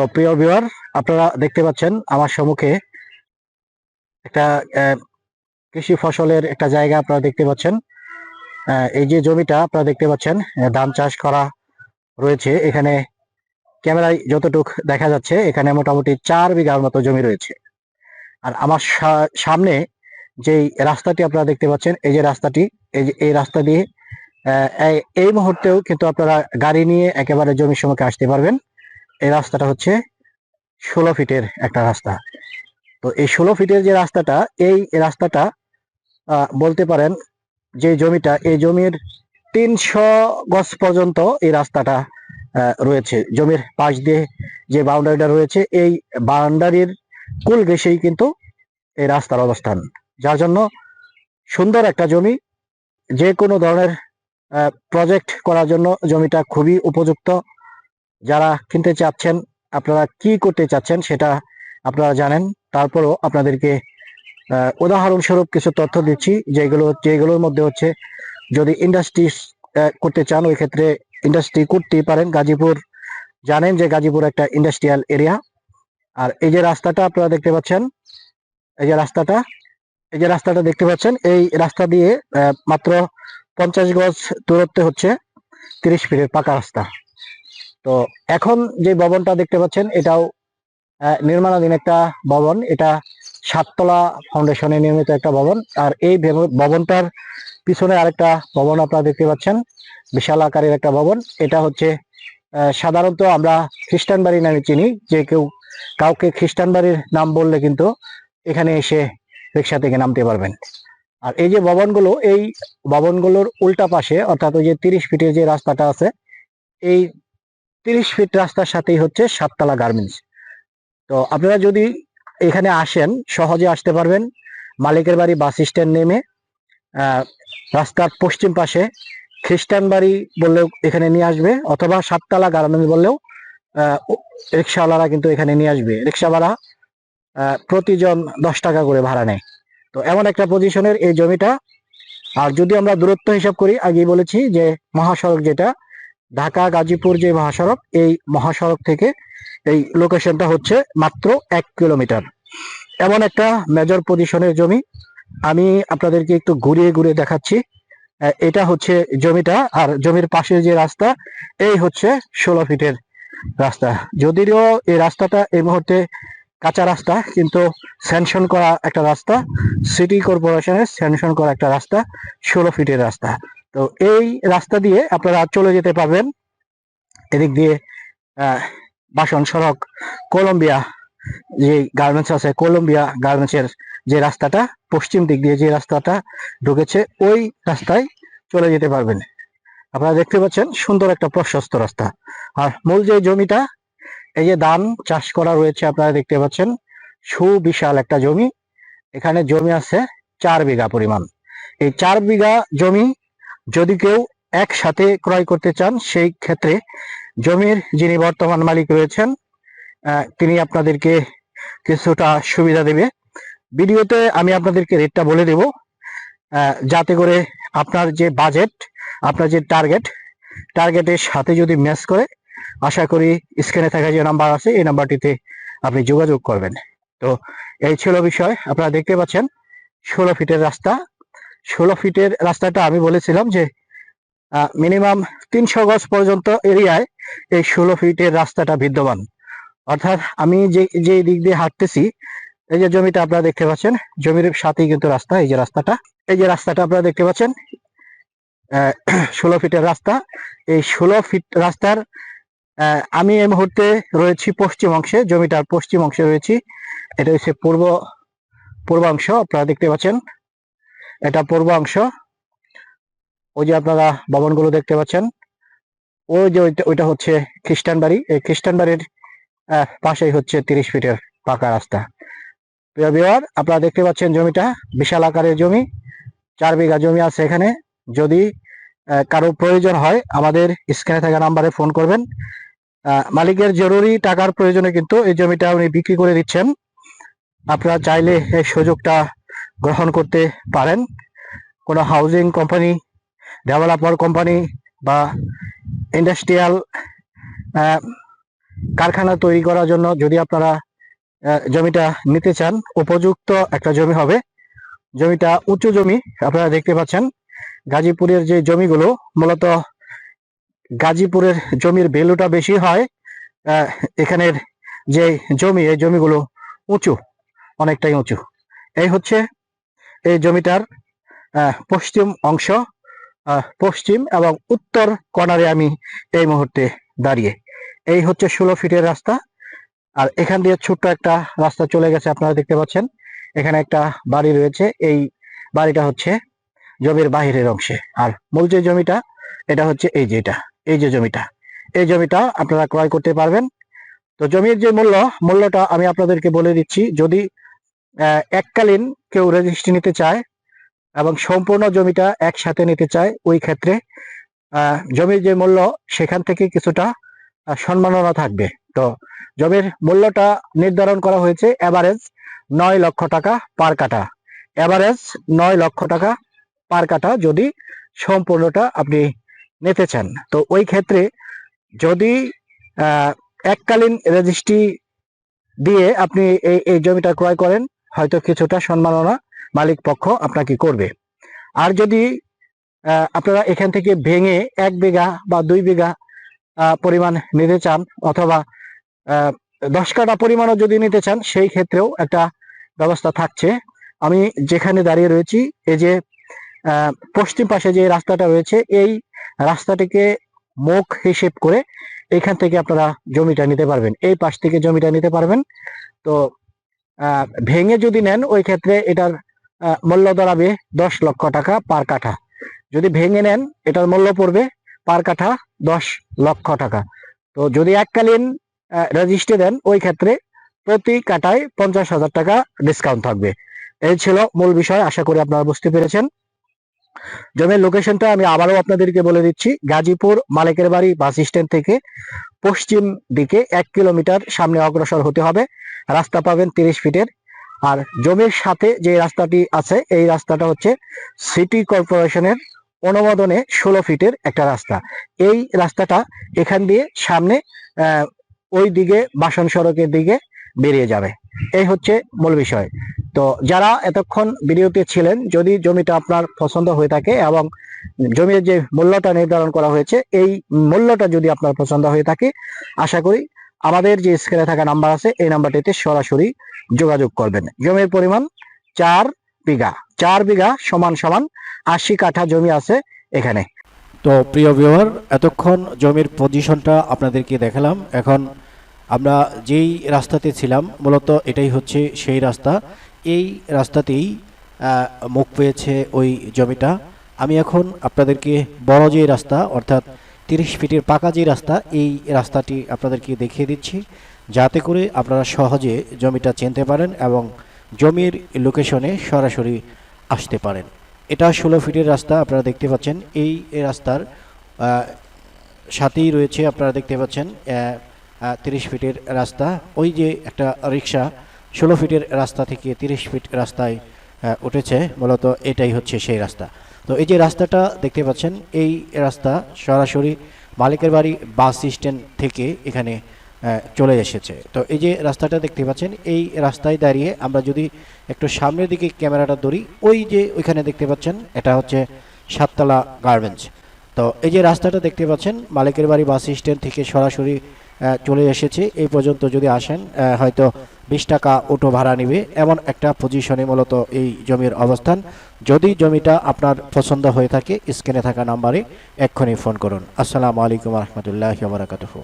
তো প্রিয় ভিউয়ার আপনারা দেখতে পাচ্ছেন আমার সম্মুখে একটা কৃষি ফসলের একটা জায়গা আপনারা দেখতে পাচ্ছেন। এই যে জমিটা আপনারা দেখতে পাচ্ছেন ধান চাষ করা রয়েছে। এখানে ক্যামেরায় যতটুক দেখা যাচ্ছে, এখানে মোটামুটি চার বিঘার মতো জমি রয়েছে। আর আমার সামনে যেই রাস্তাটি আপনারা দেখতে পাচ্ছেন, এই যে রাস্তাটি, এই যে, এই রাস্তা দিয়ে এই মুহূর্তেও কিন্তু আপনারা গাড়ি নিয়ে একেবারে জমির সম্মুখে আসতে পারবেন। এই রাস্তাটা হচ্ছে ষোলো ফিটের একটা রাস্তা। তো এই ষোলো ফিটের যে রাস্তাটা, এই রাস্তাটা বলতে পারেন যে জমিটা, এই জমির তিনশো গজ পর্যন্ত এই রাস্তাটা রয়েছে। জমির পাশ দিয়ে যে বাউন্ডারিটা রয়েছে, এই বাউন্ডারির কুল ঘেসেই কিন্তু এই রাস্তার অবস্থান। যার জন্য সুন্দর একটা জমি, যে কোনো ধরনের প্রজেক্ট করার জন্য জমিটা খুবই উপযুক্ত। যারা কিনতে চাচ্ছেন, আপনারা কি করতে চাচ্ছেন সেটা আপনারা জানেন। তারপরও আপনাদেরকে উদাহরণস্বরূপ কিছু তথ্য দিচ্ছি, যেগুলো, যেগুলোর মধ্যে হচ্ছে, যদি ইন্ডাস্ট্রি করতে চান, ওই ক্ষেত্রে ইন্ডাস্ট্রি করতেই পারেন। গাজীপুর, জানেন যে গাজীপুর একটা ইন্ডাস্ট্রিয়াল এরিয়া। আর এই যে রাস্তাটা আপনারা দেখতে পাচ্ছেন, এই যে রাস্তাটা, এই যে রাস্তাটা দেখতে পাচ্ছেন, এই রাস্তা দিয়ে মাত্র পঞ্চাশ গজ দূরত্বে হচ্ছে তিরিশ ফিটের পাকা রাস্তা। তো এখন যে ভবনটা দেখতে পাচ্ছেন, এটাও নির্মাণাধীন একটা ভবন। এটা সাততলা ফাউন্ডেশনে নির্মিত একটা ভবন। আর এই ভেব- ভবনটার পিছনে আরেকটা ভবন আপনারা দেখতে পাচ্ছেন, বিশাল আকারের একটা ভবন। এটা হচ্ছে সাধারণত আমরা খ্রিস্টান বাড়ি নামে চিনি, যে কেউ কাউকে খ্রিস্টান বাড়ির নাম বললে কিন্তু এখানে এসে রিক্সা থেকে নামতে পারবেন। আর এই যে ভবনগুলো, এই ভবনগুলোর উল্টা পাশে, অর্থাৎ ওই যে তিরিশ ফিটের যে রাস্তাটা আছে, এই তিরিশ ফিট রাস্তার সাথেই হচ্ছে সাততলা গার্মেন্টস তো আপনারা যদি এখানে আসেন, সহজে আসতে পারবেন। মালিকের বাড়ি বাস স্ট্যান্ড নেমে রাস্তার পশ্চিম পাশে খ্রিস্টান বাড়ি বললেও এখানে নিয়ে আসবে, অথবা সাততলা গার্মেন্টস বললেও রিক্সাওয়ালারা কিন্তু এখানে নিয়ে আসবে। রিক্সা ভাড়া প্রতিজন দশ টাকা করে ভাড়া নেয়। তো এমন একটা পজিশনের এই জমিটা। আর যদি আমরা দূরত্ব হিসাব করি, আগেই বলেছি যে মহাসড়ক যেটা ঢাকা, গাজীপুর যে মহাসড়ক, এই মহাসড়ক থেকে এই লোকেশনটা হচ্ছে মাত্র এক কিলোমিটার এমন একটা মেজর পজিশনের জমি আমি আপনাদেরকে একটু ঘুরিয়ে ঘুরিয়ে দেখাচ্ছি। এটা হচ্ছে জমিটা আর জমির পাশে যে রাস্তা, এই হচ্ছে ষোলো ফিটের রাস্তা। যদিও এই রাস্তাটা এই মুহূর্তে কাঁচা রাস্তা, কিন্তু স্যাংশন করা একটা রাস্তা সিটি কর্পোরেশনের স্যাংশন করা একটা রাস্তা, ষোলো ফিটের রাস্তা। তো এই রাস্তা দিয়ে আপনারা চলে যেতে পারবেন। এদিক দিয়ে বাসন, সড়ক, কলম্বিয়া, যে গার্মেন্টস আছে, কলম্বিয়া গার্মেন্টসের যে রাস্তাটা, পশ্চিম দিক দিয়ে যে রাস্তাটা ঢুকেছে, ওই রাস্তায় চলে যেতে পারবেন। আপনারা দেখতে পাচ্ছেন, সুন্দর একটা প্রশস্ত রাস্তা। আর মূল যে জমিটা, এই যে ধান চাষ করা রয়েছে, আপনারা দেখতে পাচ্ছেন, সুবিশাল একটা জমি। এখানে জমি আছে চার বিঘা পরিমাণ। এই চার বিঘা জমি যদি কেউ একসাথে ক্রয় করতে চান, সেই ক্ষেত্রে জমির যিনি বর্তমান মালিক রয়েছেন তিনি আপনাদেরকে কিছুটা সুবিধা দেবে। ভিডিওতে আমি আপনাদেরকে রেটটা বলে দেব। যাতে করে আপনার যে বাজেট আপনার যে টার্গেট টার্গেটের সাথে যদি ম্যাচ করে, আশা করি স্ক্রিনে থাকা যে নাম্বার আছে, এই নাম্বারটিতে আপনি যোগাযোগ করবেন। তো এই ছিল বিষয়। আপনারা দেখতে পাচ্ছেন, ষোলো ফিটের রাস্তা। ষোলো ফিটের রাস্তাটা আমি বলেছিলাম যে মিনিমাম তিনশো গজ পর্যন্ত এরিয়ায় এই ষোলো ফিটের রাস্তাটা বিদ্যমান। অর্থাৎ আমি যে যে দিক দিয়ে হাঁটতেছি, এই যে জমিটা আপনারা দেখতে পাচ্ছেন, জমির সাথেই কিন্তু রাস্তা, এই যে রাস্তাটা, এই যে রাস্তাটা আপনারা দেখতে পাচ্ছেন ষোলো ফিটের রাস্তা। এই ষোলো ফিট রাস্তার আমি এই মুহূর্তে রয়েছি পশ্চিম অংশে, জমিটার পশ্চিম অংশে রয়েছি। এটা হচ্ছে পূর্ব, পূর্বাংশ, আপনারা দেখতে পাচ্ছেন। এটা পূর্বাংশ ওই যে আপনারা ভবনগুলো দেখতে পাচ্ছেন। ওই যে ওইটা হচ্ছে খ্রিস্টান বাড়ি। এই খ্রিস্টান বাড়ির পাশেই হচ্ছে তিরিশ ফিটের পাকা রাস্তা। প্রিয় বিহার আপনারা দেখতে পাচ্ছেন জমিটা। বিশাল আকারের জমি। চার বিঘা জমি আছে এখানে। যদি কারও প্রয়োজন হয়, আমাদের স্ক্রিনে থাকা নাম্বারে ফোন করবেন। মালিকের জরুরি টাকার প্রয়োজনে কিন্তু এই জমিটা উনি বিক্রি করে দিচ্ছেন। আপনারা চাইলে এই সুযোগটা গ্রহণ করতে পারেন। কোনো হাউজিং কোম্পানি ডেভেলপার কোম্পানি বা ইন্ডাস্ট্রিয়াল কারখানা তৈরি করার জন্য যদি আপনারা জমিটা নিতে চান, উপযুক্ত একটা জমি হবে। জমিটা উঁচু জমি, আপনারা দেখতে পাচ্ছেন। গাজীপুরের যে জমিগুলো, মূলত গাজীপুরের জমির ভ্যালুটা বেশি হয় এখানের যে জমি, এই জমিগুলো উঁচু, অনেকটাই উঁচু। এই হচ্ছে এই জমিটার পশ্চিম অংশ পশ্চিম এবং উত্তর কর্নারে আমি এই মুহূর্তে দাঁড়িয়ে। এই হচ্ছে ষোলো ফিটের রাস্তা। আর এখান দিয়ে ছোট্ট একটা রাস্তা চলে গেছে, আপনারা দেখতে পাচ্ছেন। এখানে একটা বাড়ি রয়েছে। এই বাড়িটা হচ্ছে জমির বাহিরের অংশে। আর মূল যে জমিটা, এটা হচ্ছে এই যে এটা, এই যে জমিটা। এই জমিটা আপনারা ক্রয় করতে পারবেন। তো জমির যে মূল্য, মূল্যটা আমি আপনাদেরকে বলে দিচ্ছি। যদি এককালীন কেউ রেজিস্ট্রি নিতে চায় এবং সম্পূর্ণ জমিটা একসাথে নিতে চায়, ওই ক্ষেত্রে জমির যে মূল্য সেখান থেকে কিছুটা সম্মাননা থাকবে। তো জমির মূল্যটা নির্ধারণ করা হয়েছে এভারেজ নয় লক্ষ টাকা পার কাটা এভারেজ নয় লক্ষ টাকা পার কাটা যদি সম্পূর্ণটা আপনি নিতে চান। তো ওই ক্ষেত্রে যদি এককালীন রেজিস্ট্রি দিয়ে আপনি এই এই জমিটা ক্রয় করেন হয়তো কিছুটা সম্মাননা মালিক পক্ষ আপনাকে করবে। আর যদি আপনারা এখান থেকে ভেঙে এক বিঘা বা দুই বিঘা পরিমাণ নিতে চান অথবা দশ কাটা পরিমাণও যদি নিতে চান, সেই ক্ষেত্রেও একটা ব্যবস্থা থাকছে। আমি যেখানে দাঁড়িয়ে রয়েছি, এই যে পশ্চিম পাশে যে রাস্তাটা রয়েছে, এই রাস্তাটিকে মুখ হিসেব করে এখান থেকে আপনারা জমিটা নিতে পারবেন। এই পাশ থেকে জমিটা নিতে পারবেন। তো ভেঙে যদি নেন, ওই ক্ষেত্রে এটার মূল্য দাঁড়াবে দশ লক্ষ টাকা পার কাঠা। যদি ভেঙে নেন, এটার মূল্য পড়বে পার কাঠা দশ লক্ষ টাকা। তো যদি এককালীন রেজিস্ট্রি দেন, ওই ক্ষেত্রে প্রতি কাটায় পঞ্চাশ হাজার টাকা ডিসকাউন্ট থাকবে। এই ছিল মূল বিষয়, আশা করি আপনারা বুঝতে পেরেছেন। জমির লোকেশনটা আমি আবারও আপনাদেরকে বলে দিচ্ছি। গাজীপুর মালিকের বাড়ি বাস স্ট্যান্ড থেকে পশ্চিম দিকে এক কিলোমিটার সামনে অগ্রসর হতে হবে। রাস্তা পাবেন তিরিশ ফিটের। আর জমির সাথে যে রাস্তাটি আছে, এই রাস্তাটা হচ্ছে সিটি কর্পোরেশনের অনুমোদনে ষোলো ফিটের একটা রাস্তা। এই রাস্তাটা এখান দিয়ে সামনে ওই দিকে বাসন সড়কের দিকে বেরিয়ে যাবে। এই হচ্ছে মূল বিষয়। তো যারা এতক্ষণ ভিডিওতে ছিলেন, যদি জমিটা আপনার পছন্দ হয়ে থাকে এবং জমির যে মূল্যটা নির্ধারণ করা হয়েছে, এই মূল্যটা যদি আপনার পছন্দ হয়ে থাকে, আশা করি আমাদের যে স্ক্রিনে থাকা নাম্বার আছে, এই নাম্বারটিতে সরাসরি যোগাযোগ করবেন। জমির পরিমাণ চার বিঘা চার বিঘা সমান সমান আশি কাঠা জমি আছে এখানে। তো প্রিয় ভিউয়ার এতক্ষণ জমির পজিশনটা আপনাদেরকে দেখালাম। এখন আমরা যেই রাস্তাতে ছিলাম, মূলত এটাই হচ্ছে সেই রাস্তা। এই রাস্তাতেই মুখ পেয়েছে ওই জমিটা। আমি এখন আপনাদেরকে বড় যে রাস্তা, অর্থাৎ তিরিশ ফিটের পাকা যে রাস্তা, এই রাস্তাটি আপনাদেরকে দেখিয়ে দিচ্ছি। যাতে করে আপনারা সহজে জমিটা চিনতে পারেন এবং জমির লোকেশনে সরাসরি আসতে পারেন। এটা ষোলো ফিটের রাস্তা, আপনারা দেখতে পাচ্ছেন। এই রাস্তার সাথেই রয়েছে, আপনারা দেখতে পাচ্ছেন তিরিশ ফিটের রাস্তা। ওই যে একটা রিক্সা ষোলো ফিটের রাস্তা থেকে তিরিশ ফিট রাস্তায় উঠেছে। মূলত এটাই হচ্ছে সেই রাস্তা। তো এই যে রাস্তাটা দেখতে পাচ্ছেন, এই রাস্তা সরাসরি মালিকের বাড়ি বাস স্ট্যান্ড থেকে এখানে চলে এসেছে। তো এই যে রাস্তাটা দেখতে পাচ্ছেন, এই রাস্তায় দাঁড়িয়ে আমরা যদি একটু সামনের দিকে ক্যামেরাটা ধরি, ওই যে ওইখানে দেখতে পাচ্ছেন, এটা হচ্ছে সাততলা গার্মেন্টস। তো এই যে রাস্তাটা দেখতে পাচ্ছেন, মালিকের বাড়ি বাস স্ট্যান্ড থেকে সরাসরি চলে এসেছি। এই পর্যন্ত যদি আসেন হয়তো বিশ টাকা অটো ভাড়া নিবে। এমন একটা পজিশনে মূলত এই জমির অবস্থান। যদি জমিটা আপনার পছন্দ হয়ে থাকে স্ক্রিনে থাকা নাম্বারে এক্ষুনি ফোন করুন। আসসালামু আলাইকুম রহমতুল্লাহ বারাকাতুহু।